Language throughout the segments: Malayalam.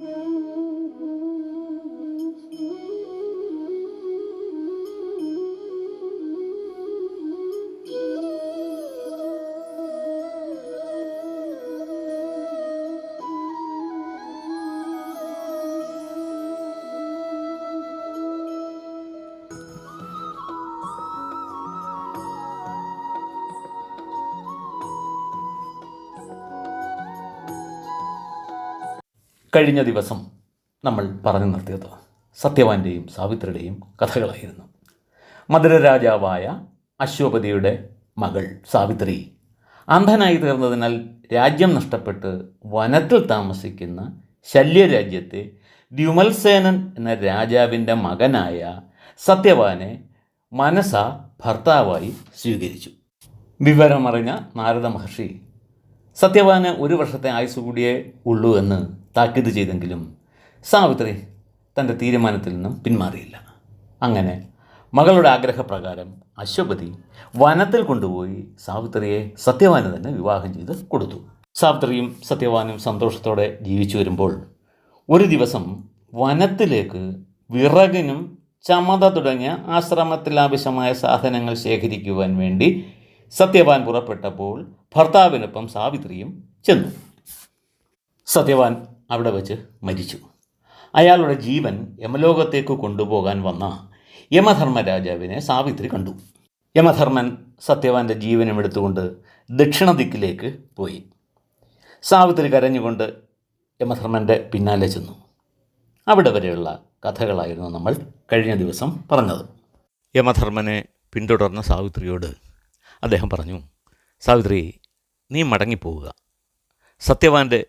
Mm-hmm. കഴിഞ്ഞ ദിവസം നമ്മൾ പറഞ്ഞു നിർത്തിയത് സത്യവാന്റെയും സാവിത്രിയുടെയും കഥകളായിരുന്നു. മധുരരാജാവായ അശ്വപതിയുടെ മകൾ സാവിത്രി അന്ധനായി തീർന്നതിനാൽ രാജ്യം നഷ്ടപ്പെട്ട് വനത്തിൽ താമസിക്കുന്ന ശല്യരാജ്യത്തെ ദ്യുമൽസേനൻ എന്ന രാജാവിന്റെ മകനായ സത്യവാനെ മനസ ഭർത്താവായി സ്വീകരിച്ചു. വിവരമറിഞ്ഞ നാരദ മഹർഷി സത്യവാന് ഒരു വർഷത്തെ ആയുസ് കൂടിയേ ഉള്ളൂ എന്ന് താക്കീത് ചെയ്തെങ്കിലും സാവിത്രി തന്റെ തീരുമാനത്തിൽ നിന്നും പിന്മാറിയില്ല. അങ്ങനെ മകളുടെ ആഗ്രഹപ്രകാരം അശ്വപതി വനത്തിൽ കൊണ്ടുപോയി സാവിത്രിയെ സത്യവാന് തന്നെ വിവാഹം ചെയ്ത് കൊടുത്തു. സാവിത്രിയും സത്യവാനും സന്തോഷത്തോടെ ജീവിച്ചു വരുമ്പോൾ ഒരു ദിവസം വനത്തിലേക്ക് വിറകിനും ചമത തുടങ്ങിയ ആശ്രമത്തിൽ ആവശ്യമായ സാധനങ്ങൾ ശേഖരിക്കുവാൻ വേണ്ടി സത്യവാൻ പുറപ്പെട്ടപ്പോൾ ഭർത്താവിനൊപ്പം സാവിത്രിയും ചെന്നു. സത്യവാൻ അവിടെ വച്ച് മരിച്ചു. അയാളുടെ ജീവൻ യമലോകത്തേക്ക് കൊണ്ടുപോകാൻ വന്ന യമധർമ്മ രാജാവിനെ സാവിത്രി കണ്ടു. യമധർമ്മൻ സത്യവാന്റെ ജീവനും എടുത്തുകൊണ്ട് ദക്ഷിണ ദിക്കിലേക്ക് പോയി. സാവിത്രി കരഞ്ഞുകൊണ്ട് യമധർമ്മന്റെ പിന്നാലെ ചെന്നു. അവിടെ വരെയുള്ള കഥകളായിരുന്നു നമ്മൾ കഴിഞ്ഞ ദിവസം പറഞ്ഞത്. യമധർമ്മനെ പിന്തുടർന്ന സാവിത്രിയോട് അദ്ദേഹം പറഞ്ഞു സാവിത്രി നീ മടങ്ങിപ്പോവുക. സത്യവാന്റെ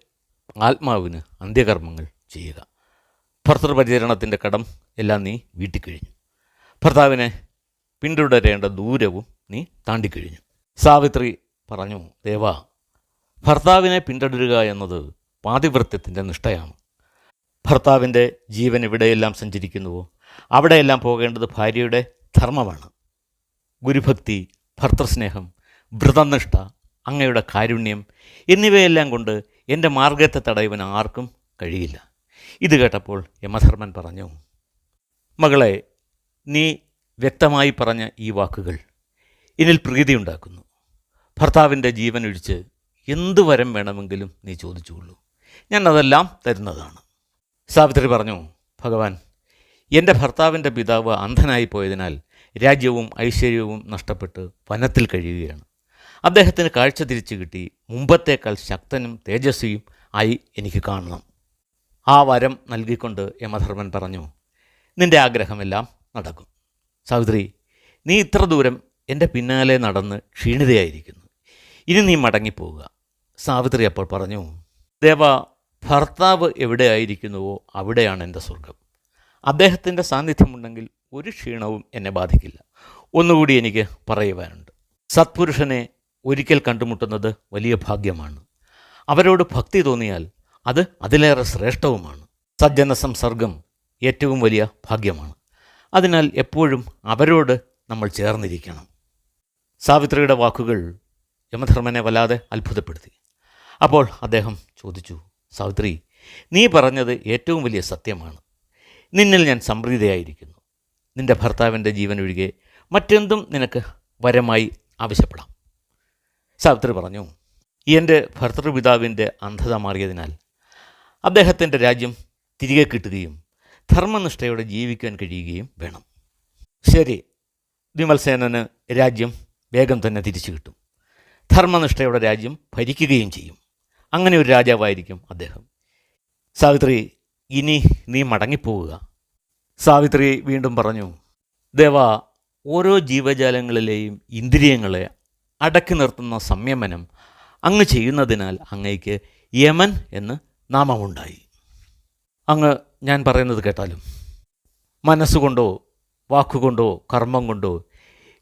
ആത്മാവിന് അന്ത്യകർമ്മങ്ങൾ ചെയ്യുക. ഭർത്തൃപരിചരണത്തിന്റെ കടം എല്ലാം നീ വീട്ടിക്കഴിഞ്ഞു. ഭർത്താവിനെ പിന്തുടരേണ്ട ദൂരവും നീ താണ്ടിക്കഴിഞ്ഞു. സാവിത്രി പറഞ്ഞു ദേവ ഭർത്താവിനെ പിന്തുടരുക എന്നത് പാതിവൃത്യത്തിന്റെ നിഷ്ഠയാണ്. ഭർത്താവിന്റെ ജീവൻ എവിടെയെല്ലാം സഞ്ചരിക്കുന്നുവോ അവിടെയെല്ലാം പോകേണ്ടത് ഭാര്യയുടെ ധർമ്മമാണ്. ഗുരുഭക്തി ഭർത്തൃസ്നേഹം വ്രതനിഷ്ഠ അങ്ങയുടെ കാരുണ്യം എന്നിവയെല്ലാം കൊണ്ട് എന്റെ മാർഗത്തെ തടയുവാൻ ആർക്കും കഴിയില്ല. ഇത് കേട്ടപ്പോൾ യമധർമ്മൻ പറഞ്ഞു മകളെ നീ വ്യക്തമായി പറഞ്ഞ ഈ വാക്കുകൾ എന്നിൽ പ്രീതിയുണ്ടാക്കുന്നു ഭർത്താവിന്റെ ജീവൻ ഒഴിച്ച് എന്തു വരം വേണമെങ്കിലും നീ ചോദിച്ചുകൊള്ളൂ. ഞാൻ അതെല്ലാം തരുന്നതാണ്. സാവിത്രി പറഞ്ഞു ഭഗവാൻ എന്റെ ഭർത്താവിന്റെ പിതാവ് അന്ധനായി പോയതിനാൽ രാജ്യവും ഐശ്വര്യവും നഷ്ടപ്പെട്ട് വനത്തിൽ കഴിയുകയാണ്. അദ്ദേഹത്തിന് കാഴ്ച തിരിച്ചു കിട്ടി. മുമ്പത്തേക്കാൾ ശക്തനും തേജസ്വിയും ആയി എനിക്ക് കാണണം. ആ വരം നൽകിക്കൊണ്ട് യമധർമ്മൻ പറഞ്ഞു നിന്റെ ആഗ്രഹമെല്ലാം നടക്കും. സൗദ്രി നീ ഇത്ര ദൂരം എന്റെ പിന്നാലെ നടന്ന് ക്ഷീണിതയായിരിക്കുന്നു. ഇനി നീ മടങ്ങിപ്പോവുക. സാവിത്രി അപ്പോൾ പറഞ്ഞു ദേവ ഭർത്താവ് എവിടെയായിരിക്കുന്നുവോ അവിടെയാണ് എന്റെ സ്വർഗം അദ്ദേഹത്തിന്റെ സാന്നിധ്യമുണ്ടെങ്കിൽ ഒരു ക്ഷീണവും എന്നെ ബാധിക്കില്ല. ഒന്നുകൂടി എനിക്ക് പറയുവാനുണ്ട്. സത്പുരുഷനെ ഒരിക്കൽ കണ്ടുമുട്ടുന്നത് വലിയ ഭാഗ്യമാണ്. അവരോട് ഭക്തി തോന്നിയാൽ അത് അതിലേറെ ശ്രേഷ്ഠവുമാണ്. സജ്ജന സംസർഗം ഏറ്റവും വലിയ ഭാഗ്യമാണ്. അതിനാൽ എപ്പോഴും അവരോട് നമ്മൾ ചേർന്നിരിക്കണം. സാവിത്രിയുടെ വാക്കുകൾ യമധർമ്മനെ വല്ലാതെ അത്ഭുതപ്പെടുത്തി. അപ്പോൾ അദ്ദേഹം ചോദിച്ചു സാവിത്രി നീ പറഞ്ഞത് ഏറ്റവും വലിയ സത്യമാണ്. നിന്നിൽ ഞാൻ സംപ്രീതയായിരിക്കുന്നു. നിന്റെ ഭർത്താവിന്റെ ജീവനൊഴികെ മറ്റെന്തും നിനക്ക് വരമായി ആവശ്യപ്പെടാം. സാവിത്രി പറഞ്ഞു എന്റെ ഭർത്തൃപിതാവിന്റെ അന്ധത മാറിയതിനാൽ അദ്ദേഹത്തിന്റെ രാജ്യം തിരികെ കിട്ടുകയും ധർമ്മനിഷ്ഠയോടെ ജീവിക്കാൻ കഴിയുകയും വേണം. ശരി വിമൽസേനന് രാജ്യം വേഗം തന്നെ തിരിച്ചു കിട്ടും. ധർമ്മനിഷ്ഠയുടെ രാജ്യം ഭരിക്കുകയും ചെയ്യും. അങ്ങനെ ഒരു രാജാവായിരിക്കും അദ്ദേഹം. സാവിത്രി ഇനി നീ മടങ്ങിപ്പോവുക. സാവിത്രി വീണ്ടും പറഞ്ഞു ദേവ ഓരോ ജീവജാലങ്ങളിലെയും ഇന്ദ്രിയങ്ങളെ അടക്കി നിർത്തുന്ന സംയമനം അങ്ങ് ചെയ്യുന്നതിനാൽ അങ്ങയ്ക്ക് യമൻ എന്ന് നാമമുണ്ടായി. അങ്ങ് ഞാൻ പറയുന്നത് കേട്ടാലും മനസ്സുകൊണ്ടോ വാക്കുകൊണ്ടോ കർമ്മം കൊണ്ടോ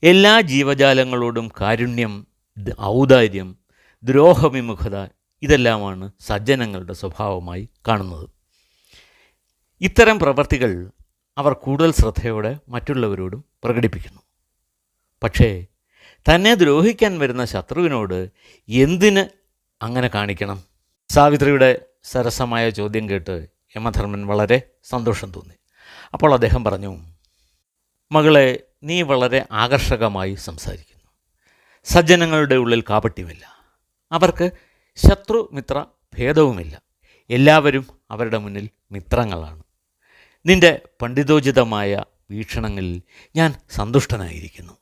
എല്ലാ ജീവജാലങ്ങളോടും കാരുണ്യം ഔദാര്യം ദ്രോഹവിമുഖത ഇതെല്ലാമാണ് സജ്ജനങ്ങളുടെ സ്വഭാവമായി കാണുന്നത്. ഇത്തരം പ്രവർത്തികൾ അവർ കൂടുതൽ ശ്രദ്ധയോടെ മറ്റുള്ളവരോടും പ്രകടിപ്പിക്കുന്നു. പക്ഷേ തന്നെ ദ്രോഹിക്കാൻ വരുന്ന ശത്രുവിനോട് എന്തിന് അങ്ങനെ കാണിക്കണം? സാവിത്രിയുടെ സരസമായ ചോദ്യം കേട്ട് യമധർമ്മൻ വളരെ സന്തോഷം തോന്നി. അപ്പോൾ അദ്ദേഹം പറഞ്ഞു മകളെ നീ വളരെ ആകർഷകമായി സംസാരിക്കുന്നു. സജ്ജനങ്ങളുടെ ഉള്ളിൽ കാപട്യമില്ല. അവർക്ക് ശത്രു മിത്ര ഭേദവുമില്ല. എല്ലാവരും അവരുടെ മുന്നിൽ മിത്രങ്ങളാണ്. നിന്റെ പണ്ഡിതോചിതമായ വീക്ഷണങ്ങളിൽ ഞാൻ സന്തുഷ്ടനായിരിക്കുന്നു.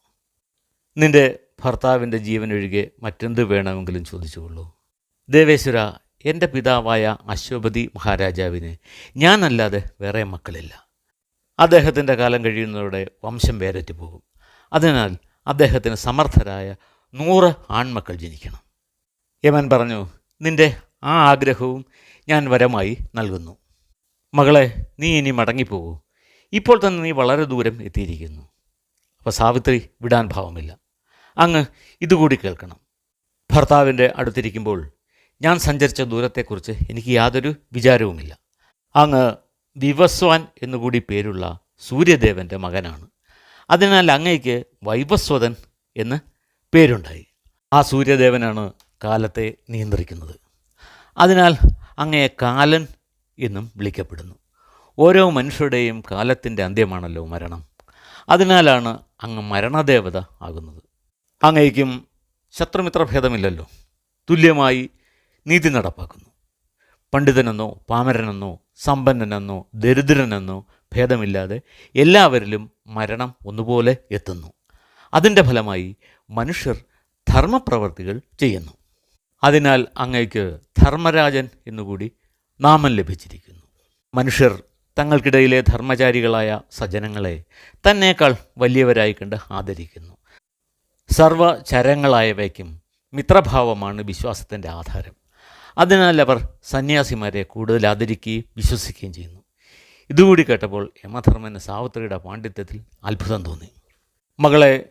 നിന്റെ ഭർത്താവിന്റെ ജീവനൊഴികെ മറ്റെന്ത് വേണമെങ്കിലും ചോദിച്ചുകൊള്ളൂ. ദേവേശ്വര എന്റെ പിതാവായ അശ്വപതി മഹാരാജാവിന് ഞാനല്ലാതെ വേറെ മക്കളില്ല. അദ്ദേഹത്തിന്റെ കാലം കഴിയുന്നതോടെ വംശം വേരറ്റു പോകും അതിനാൽ അദ്ദേഹത്തിന് സമർത്ഥരായ നൂറ് ആൺമക്കൾ ജനിക്കണം. യമൻ പറഞ്ഞു നിന്റെ ആ ആഗ്രഹവും ഞാൻ വരമായി നൽകുന്നു. മകളെ നീ ഇനി മടങ്ങിപ്പോകൂ. ഇപ്പോൾ തന്നെ നീ വളരെ ദൂരം എത്തിയിരിക്കുന്നു. അപ്പോൾ സാവിത്രി വിടാൻ ഭാവമില്ല. അങ്ങ് ഇതുകൂടി കേൾക്കണം. ഭർത്താവിന്റെ അടുത്തിരിക്കുമ്പോൾ ഞാൻ സഞ്ചരിച്ച ദൂരത്തെക്കുറിച്ച് എനിക്ക് യാതൊരു വിചാരവുമില്ല. അങ്ങ് വിവസ്വാൻ എന്നുകൂടി പേരുള്ള സൂര്യദേവന്റെ മകനാണ്. അതിനാൽ അങ്ങയ്ക്ക് വൈവസ്വതൻ എന്ന് പേരുണ്ടായി. ആ സൂര്യദേവനാണ് കാലത്തെ നിയന്ത്രിക്കുന്നത്. അതിനാൽ അങ്ങയെ കാലൻ എന്നും വിളിക്കപ്പെടുന്നു. ഓരോ മനുഷ്യരുടെയും കാലത്തിന്റെ അന്ത്യമാണല്ലോ മരണം. അതിനാലാണ് അങ്ങ് മരണദേവത ആകുന്നത്. അങ്ങയ്ക്കും ശത്രുമിത്ര ഭേദമില്ലല്ലോ തുല്യമായി നീതി നടപ്പാക്കുന്നു. പണ്ഡിതനെന്നോ പാമരനെന്നോ സമ്പന്നനെന്നോ ദരിദ്രനെന്നോ ഭേദമില്ലാതെ എല്ലാവരിലും മരണം ഒന്നുപോലെ എത്തുന്നു. അതിന്റെ ഫലമായി മനുഷ്യർ ധർമ്മപ്രവർത്തികൾ ചെയ്യുന്നു. അതിനാൽ അങ്ങയ്ക്ക് ധർമ്മരാജൻ എന്നുകൂടി നാമം ലഭിച്ചിരിക്കുന്നു. മനുഷ്യർ തങ്ങൾക്കിടയിലെ ധർമ്മചാരികളായ സജ്ജനങ്ങളെ തന്നേക്കാൾ വലിയവരായി കണ്ട് ആദരിക്കുന്നു. സർവചരങ്ങളായവയ്ക്കും മിത്രഭാവമാണ് വിശ്വാസത്തിന്റെ ആധാരം. അതിനാൽ അവർ സന്യാസിമാരെ കൂടുതൽ ആദരിക്കുകയും വിശ്വസിക്കുകയും ചെയ്യുന്നു. ഇതുകൂടി കേട്ടപ്പോൾ യമധർമ്മന് സാവിത്രിയുടെ പാണ്ഡിത്യത്തിൽ അത്ഭുതം തോന്നി. മകളെ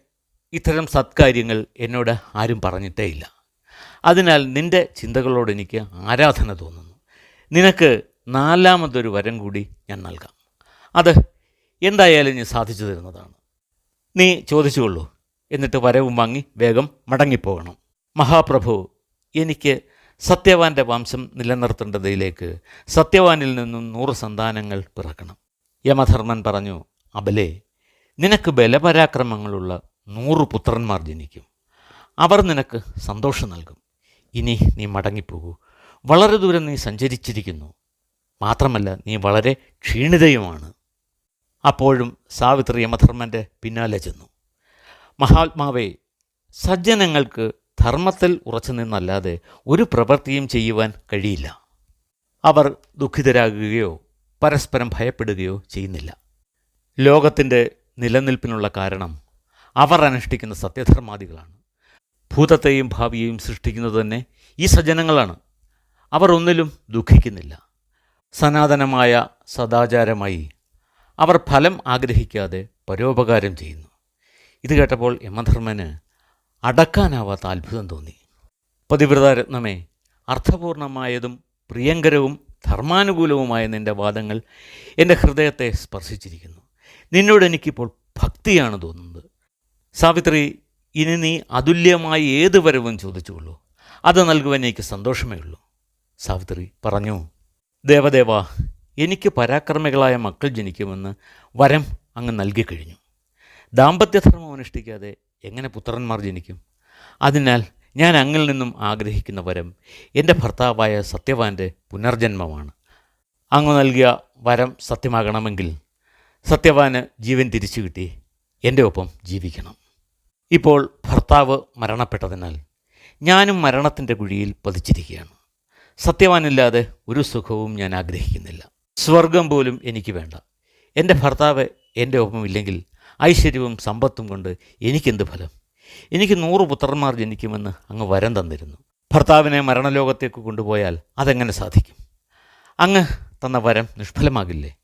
ഇത്തരം സത്കാര്യങ്ങൾ എന്നോട് ആരും പറഞ്ഞിട്ടേ ഇല്ല അതിനാൽ നിന്റെ ചിന്തകളോട് എനിക്ക് ആരാധന തോന്നുന്നു. നിനക്ക് നാലാമതൊരു വരം കൂടി ഞാൻ നൽകാം. അത് എന്തായാലും ഞാൻ സാധിച്ചു തരുന്നതാണ്. നീ ചോദിച്ചുകൊള്ളൂ എന്നിട്ട് വരവും വാങ്ങി വേഗം മടങ്ങിപ്പോകണം. മഹാപ്രഭു എനിക്ക് സത്യവാന്റെ വംശം നിലനിർത്തേണ്ടതിലേക്ക് സത്യവാനിൽ നിന്നും നൂറ് സന്താനങ്ങൾ പിറക്കണം. യമധർമ്മൻ പറഞ്ഞു അബലേ നിനക്ക് ബലപരാക്രമങ്ങളുള്ള നൂറ് പുത്രന്മാർ ജനിക്കും. അവർ നിനക്ക് സന്തോഷം നൽകും. ഇനി നീ മടങ്ങിപ്പോകൂ. വളരെ ദൂരം നീ സഞ്ചരിച്ചിരിക്കുന്നു. മാത്രമല്ല നീ വളരെ ക്ഷീണിതയുമാണ്. അപ്പോഴും സാവിത്രി യമധർമ്മന്റെ പിന്നാലെ ചെന്നു. മഹാത്മാവേ സജ്ജനങ്ങൾക്ക് ധർമ്മത്തിൽ ഉറച്ചു നിന്നല്ലാതെ ഒരു പ്രവൃത്തിയും ചെയ്യുവാൻ കഴിയില്ല. അവർ ദുഃഖിതരാകുകയോ പരസ്പരം ഭയപ്പെടുകയോ ചെയ്യുന്നില്ല. ലോകത്തിന്റെ നിലനിൽപ്പിനുള്ള കാരണം അവർ അനുഷ്ഠിക്കുന്ന സത്യധർമാദികളാണ്. ഭൂതത്തെയും ഭാവിയെയും സൃഷ്ടിക്കുന്നത് തന്നെ ഈ സജ്ജനങ്ങളാണ്. അവർ ഒന്നിലും ദുഃഖിക്കുന്നില്ല. സനാതനമായ സദാചാരമായി അവർ ഫലം ആഗ്രഹിക്കാതെ പരോപകാരം ചെയ്യുന്നു. ഇത് കേട്ടപ്പോൾ യമധർമ്മന് അടക്കാനാവാത്ത അത്ഭുതം തോന്നി. പതിവ്രതാരത്നമേ അർത്ഥപൂർണമായതും പ്രിയങ്കരവും ധർമാനുകൂലവുമായ നിന്റെ വാദങ്ങൾ എന്റെ ഹൃദയത്തെ സ്പർശിച്ചിരിക്കുന്നു. നിന്നോട് എനിക്കിപ്പോൾ ഭക്തിയാണ് തോന്നുന്നത്. സാവിത്രി ഇനി നീ അതുല്യമായി ഏത് വരവും ചോദിച്ചുകൊള്ളൂ. അത് നൽകുവാൻ എനിക്ക് സന്തോഷമേ ഉള്ളൂ. സാവിത്രി പറഞ്ഞു ദേവദേവ എനിക്ക് പരാക്രമികളായ മക്കൾ ജനിക്കുമെന്ന് വരം അങ്ങ് നൽകിക്കഴിഞ്ഞു. ദാമ്പത്യധർമ്മം അനുഷ്ഠിക്കാതെ എങ്ങനെ പുത്രന്മാർ ജനിക്കും? അതിനാൽ ഞാൻ അങ്ങിൽ നിന്നും ആഗ്രഹിക്കുന്ന വരം എന്റെ ഭർത്താവായ സത്യവാന്റെ പുനർജന്മമാണ്. അങ്ങ് നൽകിയ വരം സത്യമാകണമെങ്കിൽ സത്യവാന് ജീവൻ തിരിച്ചു കിട്ടി. എന്റെ ഒപ്പം ജീവിക്കണം. ഇപ്പോൾ ഭർത്താവ് മരണപ്പെട്ടതിനാൽ ഞാനും മരണത്തിന്റെ കുഴിയിൽ പതിച്ചിരിക്കുകയാണ്. സത്യവാനില്ലാതെ ഒരു സുഖവും ഞാൻ ആഗ്രഹിക്കുന്നില്ല. സ്വർഗം പോലും എനിക്ക് വേണ്ട. എന്റെ ഭർത്താവ് എന്റെ ഒപ്പമില്ലെങ്കിൽ ഐശ്വര്യവും സമ്പത്തും കൊണ്ട് എനിക്കെന്ത് ഫലം? എനിക്ക് നൂറ് പുത്രന്മാർ ജനിക്കുമെന്ന് അങ്ങ് വരം തന്നിരുന്നു. ഭർത്താവിനെ മരണലോകത്തേക്ക് കൊണ്ടുപോയാൽ അതെങ്ങനെ സാധിക്കും? അങ്ങ് തന്ന വരം നിഷ്ഫലമാകില്ലേ?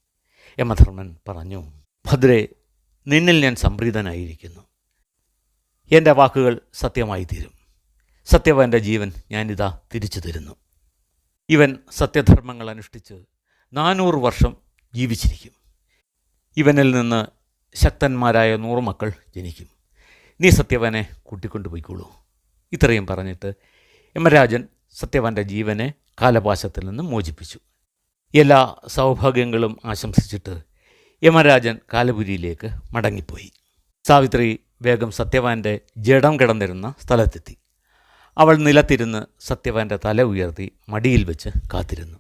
യമധർമ്മൻ പറഞ്ഞു ഭദ്രെ നിന്നിൽ ഞാൻ സംപ്രീതനായിരിക്കുന്നു. എന്റെ വാക്കുകൾ സത്യമായി തീരും. സത്യവാന്റെ ജീവൻ ഞാനിതാ തിരിച്ചു തരുന്നു. ഇവൻ സത്യധർമ്മങ്ങൾ അനുഷ്ഠിച്ച് നാനൂറ് വർഷം ജീവിച്ചിരിക്കും. ഇവനിൽ നിന്ന് ശക്തന്മാരായ നൂറ് മക്കൾ ജനിക്കും. നീ സത്യവാനെ കൂട്ടിക്കൊണ്ടു പോയിക്കോളൂ ഇത്രയും പറഞ്ഞിട്ട് യമരാജൻ സത്യവാന്റെ ജീവനെ കാലപാശത്തിൽ നിന്ന് മോചിപ്പിച്ചു. എല്ലാ സൗഭാഗ്യങ്ങളും ആശംസിച്ചിട്ട് യമരാജൻ കാലപുരിയിലേക്ക് മടങ്ങിപ്പോയി. സാവിത്രി വേഗം സത്യവാന്റെ ജഡം കിടന്നിരുന്ന സ്ഥലത്തെത്തി. അവൾ നിലത്തിരുന്ന് സത്യവാന്റെ തല ഉയർത്തി മടിയിൽ വെച്ച് കാത്തിരുന്നു.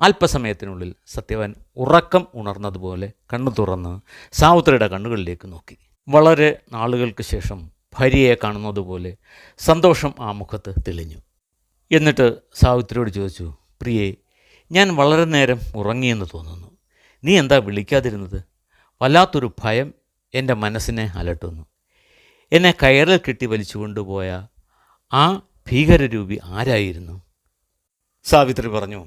അല്പസമയത്തിനുള്ളിൽ സത്യവൻ ഉറക്കം ഉണർന്നതുപോലെ കണ്ണു തുറന്ന് സാവിത്രിയുടെ കണ്ണുകളിലേക്ക് നോക്കി. വളരെ നാളുകൾക്ക് ശേഷം ഭാര്യയെ കാണുന്നതുപോലെ സന്തോഷം ആ മുഖത്ത് തെളിഞ്ഞു. എന്നിട്ട് സാവിത്രിയോട് ചോദിച്ചു പ്രിയെ ഞാൻ വളരെ നേരം ഉറങ്ങിയെന്ന് തോന്നുന്നു. നീ എന്താ വിളിക്കാതിരുന്നത്? വല്ലാത്തൊരു ഭയം എന്റെ മനസ്സിനെ അലട്ടുന്നു. എന്നെ കയറിൽ കെട്ടി വലിച്ചു കൊണ്ടുപോയ ആ ഭീകരരൂപി ആരായിരുന്നു? സാവിത്രി പറഞ്ഞു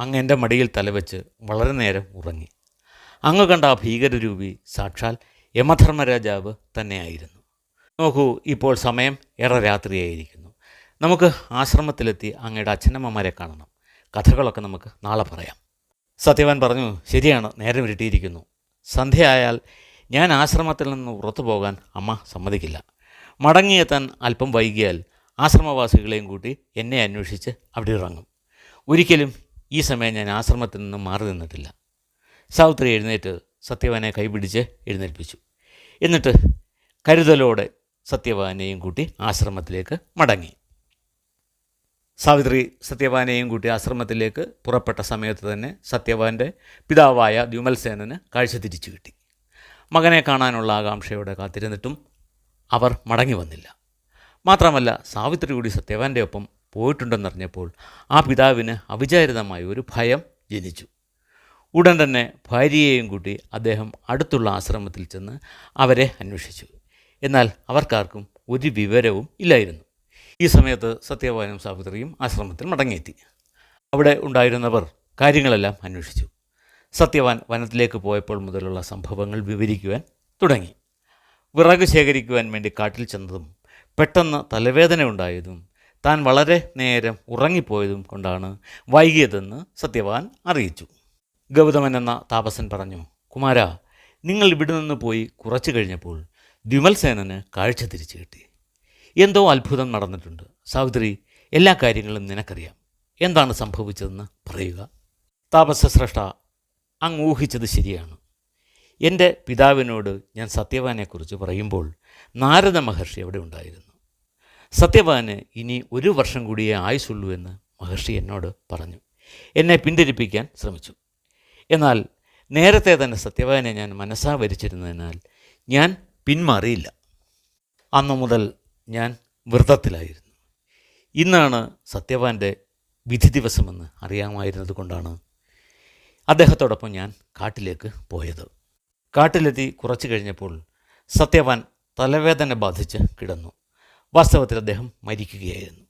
അങ്ങ് എന്റെ മടിയിൽ തലവെച്ച് വളരെ നേരം ഉറങ്ങി. അങ്ങ് കണ്ട ആ ഭീകരരൂപി സാക്ഷാൽ യമധർമ്മരാജാവ് തന്നെയായിരുന്നു. നോക്കൂ ഇപ്പോൾ സമയം ഏറെ രാത്രിയായിരിക്കുന്നു. നമുക്ക് ആശ്രമത്തിലെത്തി അങ്ങയുടെ അച്ഛനമ്മമാരെ കാണണം. കഥകളൊക്കെ നമുക്ക് നാളെ പറയാം. സത്യവാൻ പറഞ്ഞു ശരിയാണ് നേരം ഇരുട്ടിയിരിക്കുന്നു. സന്ധ്യയായാൽ ഞാൻ ആശ്രമത്തിൽ നിന്ന് പുറത്തു പോകാൻ അമ്മ സമ്മതിക്കില്ല. മടങ്ങിയെത്താൻ അല്പം വൈകിയാൽ ആശ്രമവാസികളെയും കൂട്ടി എന്നെ അന്വേഷിച്ച് അവിടെ ഇറങ്ങും. ഒരിക്കലും ഈ സമയം ഞാൻ ആശ്രമത്തിൽ നിന്നും മാറി നിന്നിട്ടില്ല. സാവിത്രി എഴുന്നേറ്റ് സത്യവാനെ കൈപിടിച്ച് എഴുന്നേൽപ്പിച്ചു. എന്നിട്ട് കരുതലോടെ സത്യവാനെയും കൂട്ടി ആശ്രമത്തിലേക്ക് മടങ്ങി. സാവിത്രി സത്യവാനെയും കൂട്ടി ആശ്രമത്തിലേക്ക് പുറപ്പെട്ട സമയത്ത് തന്നെ സത്യവാന്റെ പിതാവായ ദ്യുമൽസേനന് കാഴ്ച തിരിച്ചു കിട്ടി. മകനെ കാണാനുള്ള ആകാംക്ഷയോടെ കാത്തിരുന്നിട്ടും അവർ മടങ്ങി വന്നില്ല. മാത്രമല്ല സാവിത്രി കൂടി സത്യവാന്റെ ഒപ്പം പോയിട്ടുണ്ടെന്നറിഞ്ഞപ്പോൾ ആ പിതാവിന് അവിചാരിതമായ ഒരു ഭയം ജനിച്ചു. ഉടൻ തന്നെ ഭാര്യയെയും കൂട്ടി അദ്ദേഹം അടുത്തുള്ള ആശ്രമത്തിൽ ചെന്ന് അവരെ അന്വേഷിച്ചു. എന്നാൽ അവർക്കാർക്കും ഒരു വിവരവും ഇല്ലായിരുന്നു. ഈ സമയത്ത് സത്യവാനും സാവിത്രിയും ആശ്രമത്തിൽ മടങ്ങിയെത്തി. അവിടെ ഉണ്ടായിരുന്നവർ കാര്യങ്ങളെല്ലാം അന്വേഷിച്ചു. സത്യവാൻ വനത്തിലേക്ക് പോയപ്പോൾ മുതലുള്ള സംഭവങ്ങൾ വിവരിക്കുവാൻ തുടങ്ങി. വിറക് ശേഖരിക്കുവാൻ വേണ്ടി കാട്ടിൽ ചെന്നതും പെട്ടെന്ന് തലവേദന ഉണ്ടായതും താൻ വളരെ നേരം ഉറങ്ങിപ്പോയതും കൊണ്ടാണ് വൈകിയതെന്ന് സത്യവാൻ അറിയിച്ചു. ഗൗതമൻ എന്ന താപസൻ പറഞ്ഞു കുമാര നിങ്ങൾ ഇവിടെ നിന്ന് പോയി കുറച്ചു കഴിഞ്ഞപ്പോൾ ദ്വിമൽസേനന് കാഴ്ച തിരിച്ചു കിട്ടി. എന്തോ അത്ഭുതം നടന്നിട്ടുണ്ട്. സാവിത്രി എല്ലാ കാര്യങ്ങളും നിനക്കറിയാം. എന്താണ് സംഭവിച്ചതെന്ന് പറയുക. താപസശ്രേഷ്ഠ അങ്ങ് ഊഹിച്ചത് ശരിയാണ്. എന്റെ പിതാവിനോട് ഞാൻ സത്യവാനെക്കുറിച്ച് പറയുമ്പോൾ നാരദ മഹർഷി അവിടെ ഉണ്ടായിരുന്നു. സത്യവാന് ഇനി ഒരു വർഷം കൂടിയേ ആയുസുള്ളൂ എന്ന് മഹർഷി എന്നോട് പറഞ്ഞു. എന്നെ പിന്തിരിപ്പിക്കാൻ ശ്രമിച്ചു. എന്നാൽ നേരത്തെ തന്നെ സത്യവാനെ ഞാൻ മനസ്സാ വരിച്ചിരുന്നതിനാൽ ഞാൻ പിന്മാറിയില്ല. അന്നു മുതൽ ഞാൻ വ്രതത്തിലായിരുന്നു. ഇന്നാണ് സത്യവാന്റെ വിധി ദിവസമെന്ന് അറിയാമായിരുന്നത് കൊണ്ടാണ് അദ്ദേഹത്തോടൊപ്പം ഞാൻ കാട്ടിലേക്ക് പോയത്. കാട്ടിലെത്തി കുറച്ച് കഴിഞ്ഞപ്പോൾ സത്യവാൻ തലവേദന ബാധിച്ച് കിടന്നു. വാസ്തവത്തിൽ അദ്ദേഹം മരിക്കുകയായിരുന്നു.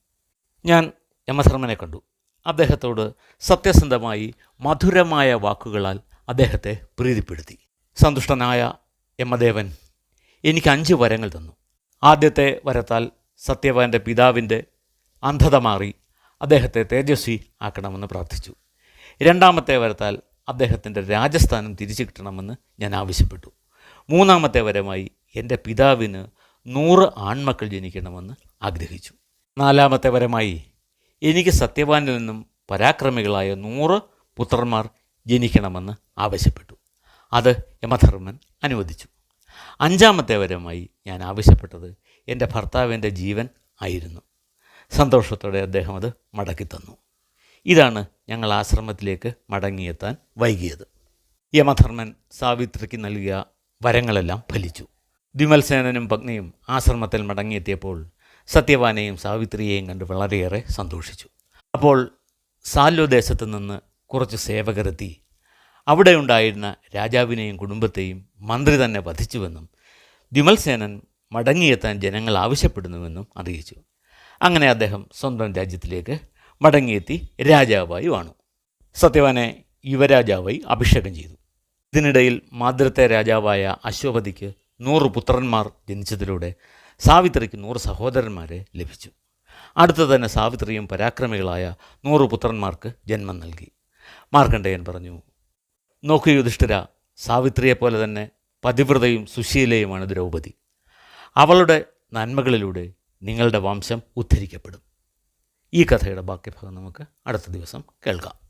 ഞാൻ യമധർമ്മനെ കണ്ടു. അദ്ദേഹത്തോട് സത്യസന്ധമായി മധുരമായ വാക്കുകളാൽ അദ്ദേഹത്തെ പ്രീതിപ്പെടുത്തി. സന്തുഷ്ടനായ യമദേവൻ എനിക്ക് അഞ്ച് വരങ്ങൾ തന്നു. ആദ്യത്തെ വരത്താൽ സത്യവാന്റെ പിതാവിന്റെ അന്ധത മാറി അദ്ദേഹത്തെ തേജസ്വി ആക്കണമെന്ന് പ്രാർത്ഥിച്ചു. രണ്ടാമത്തെ വരത്താൽ അദ്ദേഹത്തിന്റെ രാജസ്ഥാനം തിരിച്ചു കിട്ടണമെന്ന് ഞാൻ ആവശ്യപ്പെട്ടു. മൂന്നാമത്തെ വരമായി എന്റെ പിതാവിന് നൂറ് ആൺമക്കൾ ജനിക്കണമെന്ന് ആഗ്രഹിച്ചു. നാലാമത്തെ വരമായി എനിക്ക് സത്യവാനിൽ നിന്നും പരാക്രമികളായ നൂറ് പുത്രന്മാർ ജനിക്കണമെന്ന് ആവശ്യപ്പെട്ടു. അത് യമധർമ്മൻ അനുവദിച്ചു. അഞ്ചാമത്തെ വരമായി ഞാൻ ആവശ്യപ്പെട്ടത് എന്റെ ഭർത്താവിന്റെ ജീവൻ ആയിരുന്നു. സന്തോഷത്തോടെ അദ്ദേഹം അത് മടക്കി തന്നു. ഇതാണ് ഞങ്ങൾ ആശ്രമത്തിലേക്ക് മടങ്ങിയെത്താൻ വൈകിയത്. യമധർമ്മൻ സാവിത്രിക്ക് നൽകിയ വരങ്ങളെല്ലാം ഫലിച്ചു. ദ്വിമൽസേനനും പത്നിയും ആശ്രമത്തിൽ മടങ്ങിയെത്തിയപ്പോൾ സത്യവാനെയും സാവിത്രിയെയും കണ്ട് വളരെയേറെ സന്തോഷിച്ചു. അപ്പോൾ സാല്ലോ ദേശത്ത് നിന്ന് കുറച്ച് സേവകരെത്തി. അവിടെ ഉണ്ടായിരുന്ന രാജാവിനെയും കുടുംബത്തെയും മന്ത്രി തന്നെ വധിച്ചുവെന്നും ദ്വിമൽസേനൻ മടങ്ങിയെത്താൻ ജനങ്ങൾ ആവശ്യപ്പെടുന്നുവെന്നും അറിയിച്ചു. അങ്ങനെ അദ്ദേഹം സ്വന്തം രാജ്യത്തിലേക്ക് മടങ്ങിയെത്തി രാജാവായി വാണു. സത്യവാനെ യുവരാജാവായി അഭിഷേകം ചെയ്തു. ഇതിനിടയിൽ മാതൃത്തെ രാജാവായ അശ്വപതിക്ക് നൂറ് പുത്രന്മാർ ജനിച്ചതിലൂടെ സാവിത്രിക്ക് നൂറ് സഹോദരന്മാരെ ലഭിച്ചു. അടുത്ത തന്നെ സാവിത്രിയും പരാക്രമികളായ നൂറ് പുത്രന്മാർക്ക് ജന്മം നൽകി. മാർക്കണ്ഡേയൻ പറഞ്ഞു നോക്കൂ യുധിഷ്ഠിര സാവിത്രിയെപ്പോലെ തന്നെ പതിവ്രതയും സുശീലയുമാണ് ദ്രൗപദി. അവളുടെ നന്മകളിലൂടെ നിങ്ങളുടെ വംശം ഉദ്ധരിക്കപ്പെടും. ഈ കഥയുടെ ബാക്കി ഭാഗം നമുക്ക് അടുത്ത ദിവസം കേൾക്കാം.